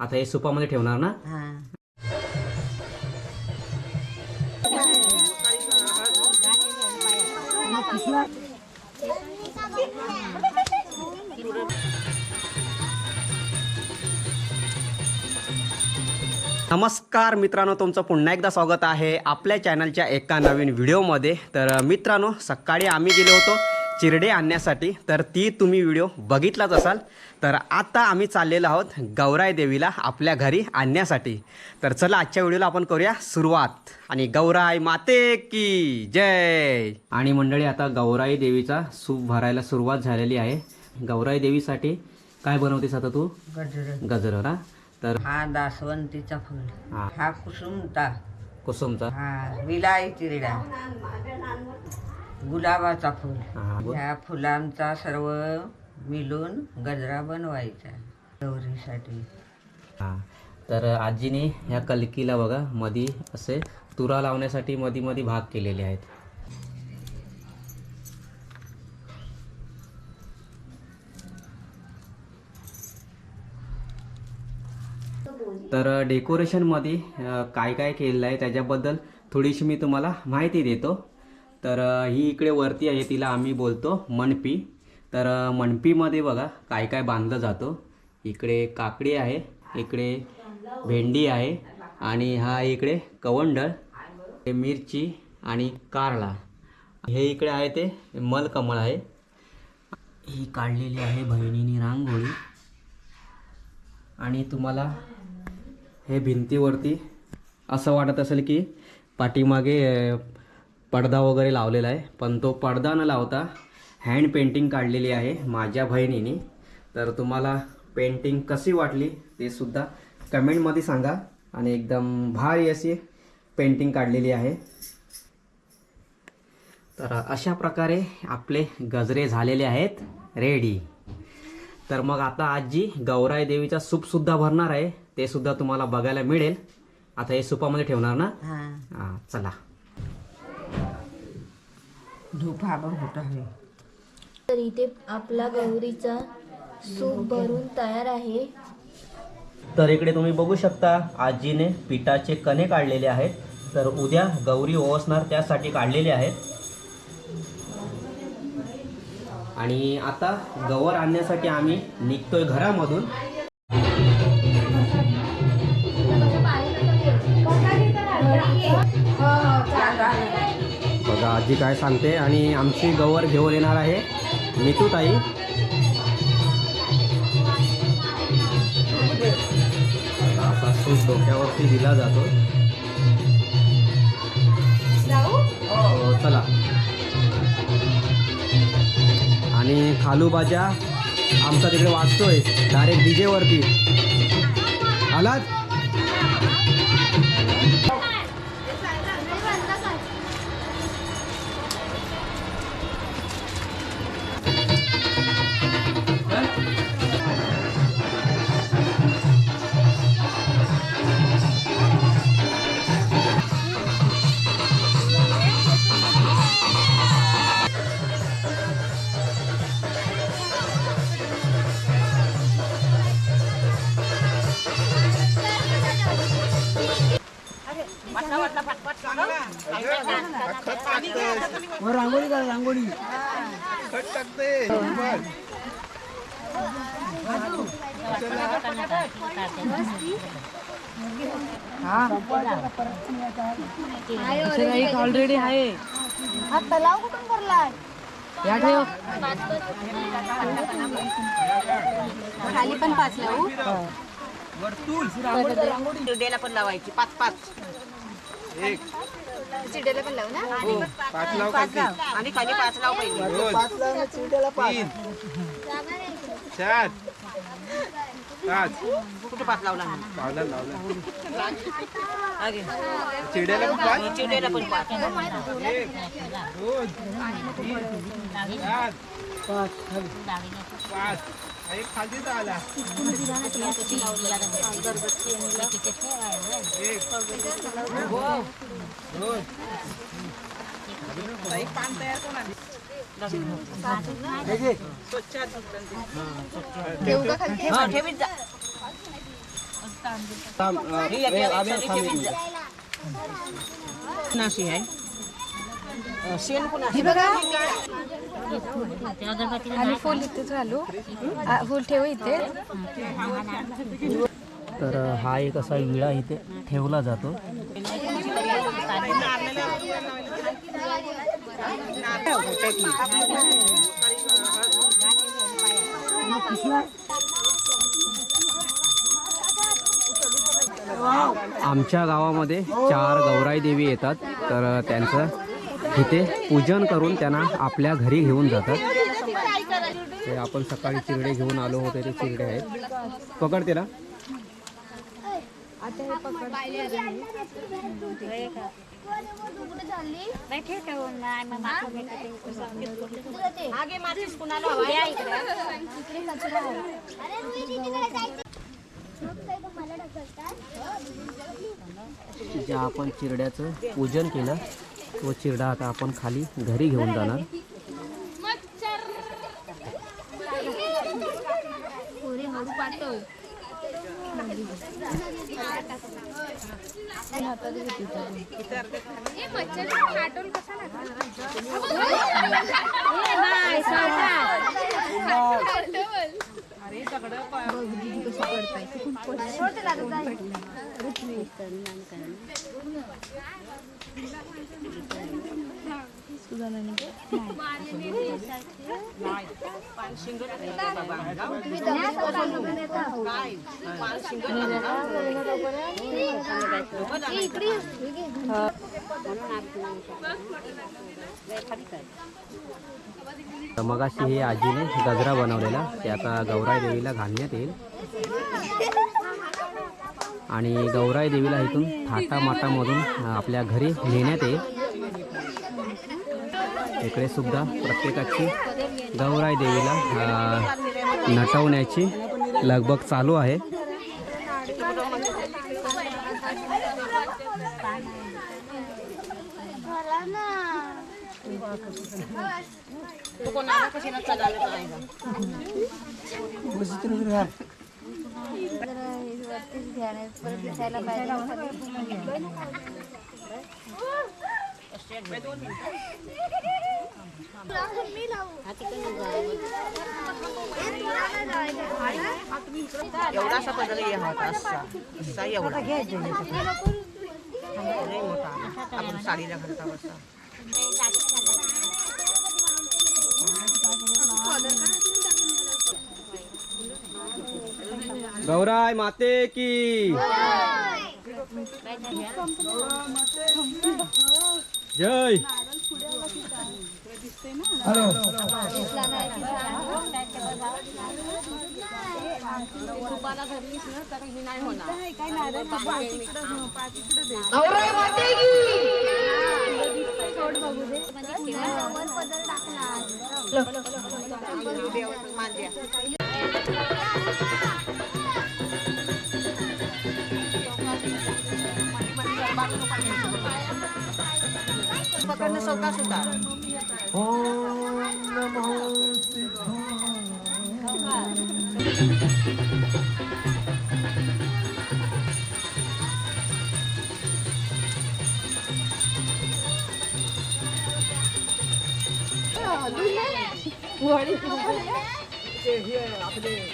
आता हे सुपामध्ये ठेवणार ना? नमस्कार मित्रांनो तुमचं पुन्हा एकदा स्वागत आहे आपल्या चॅनलच्या एका नवीन व्हिडिओमध्ये. तर मित्रांनो सकाळी आम्ही गेलो होतो चिरडे आणण्यासाठी तर ती तुम्ही व्हिडिओ बघितलाच असाल. तर आता आम्ही चाललेलो आहोत गौराई देवीला आपल्या घरी आणण्यासाठी. तर चला आजच्या व्हिडिओला आपण करूया सुरुवात. आणि गौराई माते की जय. आणि मंडळी आता गौराई देवीचा सूप भरायला सुरुवात झालेली आहे. गौराई देवीसाठी काय बनवतेस आता तू? गजर. गजर ना? तर हा दासवंतीचा फुल. हा. हा कुसुमता कुसुमचा? हा विलाई चिरडा. गुलाबाचा फुल. हा. ह्या फुलांचा सर्व मिळून गजरा बनवायचा गौरीसाठी. हा तर आजीने ह्या कलकीला बघा मधी असे तुरा लावण्यासाठी मधी मधी भाग केलेले आहेत. तर डेकोरेशनमध्ये अ, काय काय केलेलं आहे त्याच्याबद्दल थोडीशी मी तुम्हाला माहिती देतो. तर ही इकडे वरती आहे तिला आम्ही बोलतो मणपी तर मनपीमध्ये मणपीमध्ये बघा काय काय बांधलं जातो. इकडे काकडी आहे इकडे भेंडी आहे आणि हा इकडे कवंडळ मिरची आणि कारला हे इकडे आहे ते मलकमळ आहे. ही काढलेली आहे बहिणीनी रांगोळी. आणि तुम्हाला हे भिंतीवरती असं वाटत असेल की पाठीमागे पडदा वगैरे लावलेला आहे. पण तो पडदा न लावता हँड पेंटिंग काढलेली आहे माझ्या बहिणीने. तर तुम्हाला पेंटिंग कशी वाटली ते सुद्धा कमेंटमध्ये सांगा. आणि एकदम भारी अशी पेंटिंग काढलेली आहे. तर अशा प्रकारे आपले गजरे झालेले आहेत. रेडी तर मग आता आजी गौराई देवीचा सूप सुद्धा भरणार आहे. ते सुद्धा तुम्हाला बघायला मिळेल. आता हे सुपामध्ये ठेवणार ना? हा चला. धूप हा होत आहे. तर इथे आपला गौरीचा सूप भरून तयार आहे. तर इकडे तुम्ही बघू शकता आजीने पिठाचे कणे काढलेले आहेत. तर उद्या गौरी ओवसणार त्यासाठी काढलेले आहेत. आणि आता गवर आणण्यासाठी आम्ही निघतोय घरामधून. आजी काय सांगते? आणि आमची गवर घेऊन येणार आहे मितू ताई असा सूप डोक्यावरती दिला जातो. हो, चला. आणि खालूबाजा आमचा तिकडे वाजतोय डायरेक्ट रांगोळी का रांगोळी खत टाकते ऑलरेडी आहे हा तलाव कुठून भरलाय या ठेव खाली पण पाच लावू. चिरडेला पण लावायची पाच पाच. पण लावू ना? आणि खाली पाच लाव पाहिजे चार. पाच. कुठे पाच लावला लावला. लावला चिड्याला पण पाच. चिरडेला पण पाच. एक. दोन. तीन. चार. पाच. एक खालतीच आला. एक दोन ठेवू का खाली हा, ठेवीत जा. नाशी आहे. अं, शेण कुणाशी फुल इथेच घालू. आ, फुल ठेवू इथे. तर हा एक असा विळा इथे ठेवला जातो. आमच्या गावामध्ये चार गौराई देवी येतात. तर त्यांचं इथे पूजन करून त्यांना आपल्या घरी घेऊन जातात. ते आपण सकाळी चिरडे घेऊन आलो होते ते चिरडे आहेत. पकडते ना ज्या आपण चिरड्याचं पूजन केलं तो चिरडा आता आपण खाली घरी घेऊन जाणार. तर मगाशी हे आजीने गजरा बनवलेला ते आता गौराई देवीला घालण्यात येईल. आणि गौराई देवीला इथून थाटामाटामधून आपल्या घरी नेण्यात येईल. इकडे सुद्धा प्रत्येकाची गौराई देवीला नटवण्याची लगबग चालू आहे. एवढासा पदर हे होता असा असा एवढा लय मोठा आपण साडीला घालता बसा गौराई माते की जय hello. pagkana sa utas uta. Om namo Wah, ini apa ini? Jadi, apa ini?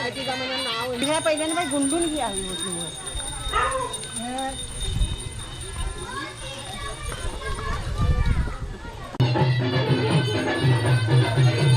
Ayo, kita mana? Dia apa ini? Gundun dia.「それはね」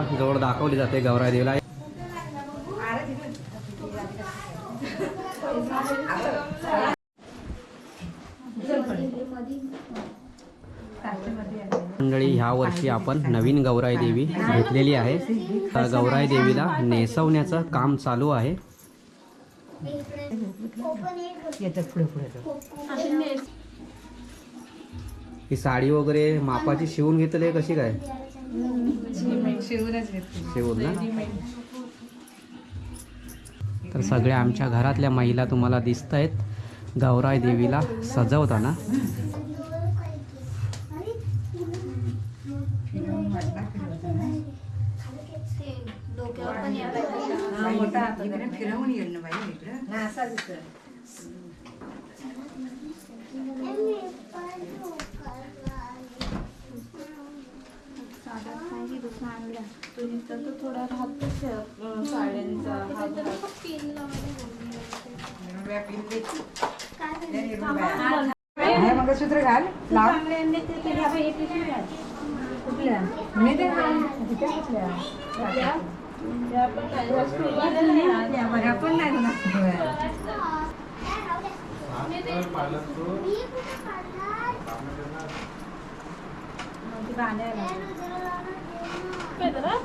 तोंडाजवळ दाखवली जाते गौराई देवीला. मंडळी ह्या वर्षी आपण नवीन गौराई देवी घेतलेली आहे. तर गौराई देवीला नेसवण्याचं काम चालू आहे. ही साडी वगैरे मापाची शिवून घेतली कशी काय? तर सगळ्या आमच्या घरातल्या महिला तुम्हाला दिसत आहेत गौराई देवीला सजवताना डोक्यावर पण यायला मंगळसूत्र घाल लाव. कुठल्या? मी ते पण नाही ना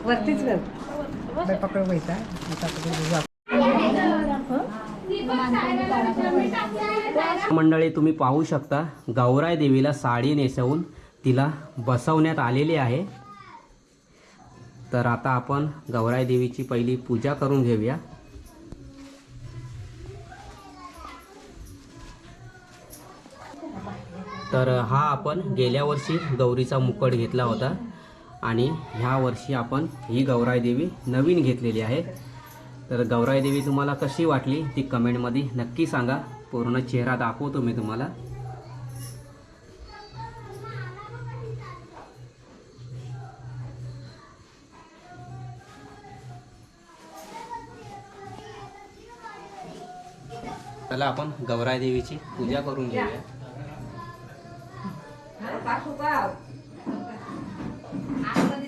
वरतीच कर. पकडू पैसा मंडळी तुम्ही पाहू शकता गौराई देवीला साडी नेसवून तिला बसवण्यात आलेली आहे. तर आता आपण गौराय देवीची पहिली पूजा करून घेऊया. तर हा आपण गेल्या वर्षी गौरीचा मुकट घेतला होता. आणि ह्या वर्षी आपण ही गौराई देवी नवीन घेतलेली आहे. तर गौराई देवी तुम्हाला कशी वाटली ती कमेंटमध्ये नक्की सांगा. पूर्ण चेहरा दाखवतो मी तुम्हाला. चला आपण गौराई देवीची पूजा करून घेऊया.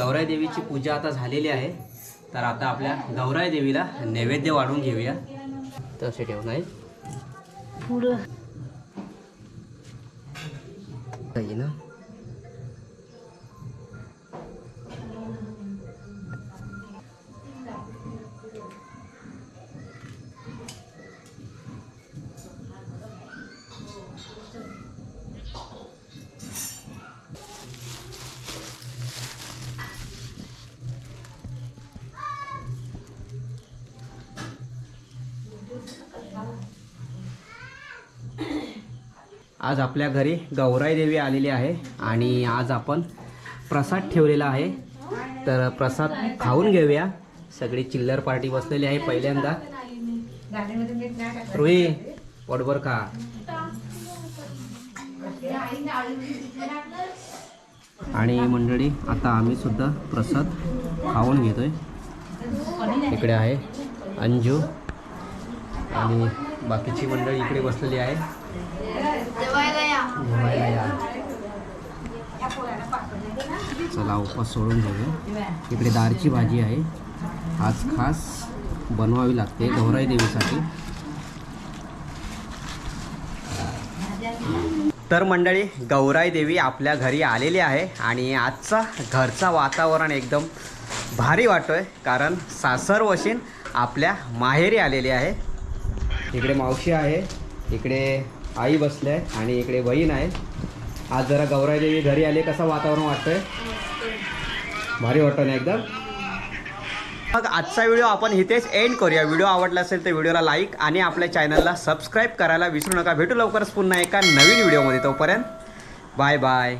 गौराई देवीची पूजा आता झालेली आहे. तर आता आपल्या गौराई देवीला नैवेद्य वाढून घेऊया. तसे ठेवून आहे. पुढं. आज आपल्या घरी गौराई देवी आलेली आहे आणि आज आपण प्रसाद ठेवलेला आहे. तर प्रसाद खाऊन घेऊया. सगळी चिल्लर पार्टी बसलेली आहे पहिल्यांदा. रुई पोटभर खा. आणि मंडळी आता आम्ही सुद्धा प्रसाद खाऊन घेतोय. इकडे आहे अंजू. आणि बाकीची मंडळी इकडे बसलेली आहे. चला उपवास सोडून घेऊया. इकडे दारची भाजी आहे. आज खास बनवावी लागते गौराई देवीसाठी. तर मंडळी गौराई देवी आपल्या घरी आलेली आहे आणि आजचा घरचा वातावरण एकदम भारी वाटतोय कारण सासर वशीन आपल्या माहेरी आलेली आहे. इकडे मावशी आहे. इकडे आई बसले आहे आणि इकडे बहीण आहे आज जरा गौराई देवी घरी आले कसं वातावरण वाटतंय? भारी वाटतं ना एकदम? मग आजचा व्हिडिओ आपण इथेच एंड करूया. व्हिडिओ आवडला असेल तर व्हिडिओला लाईक आणि आपल्या चॅनलला सबस्क्राईब करायला विसरू नका. भेटू लवकरच पुन्हा एका नवीन व्हिडिओमध्ये तोपर्यंत बाय बाय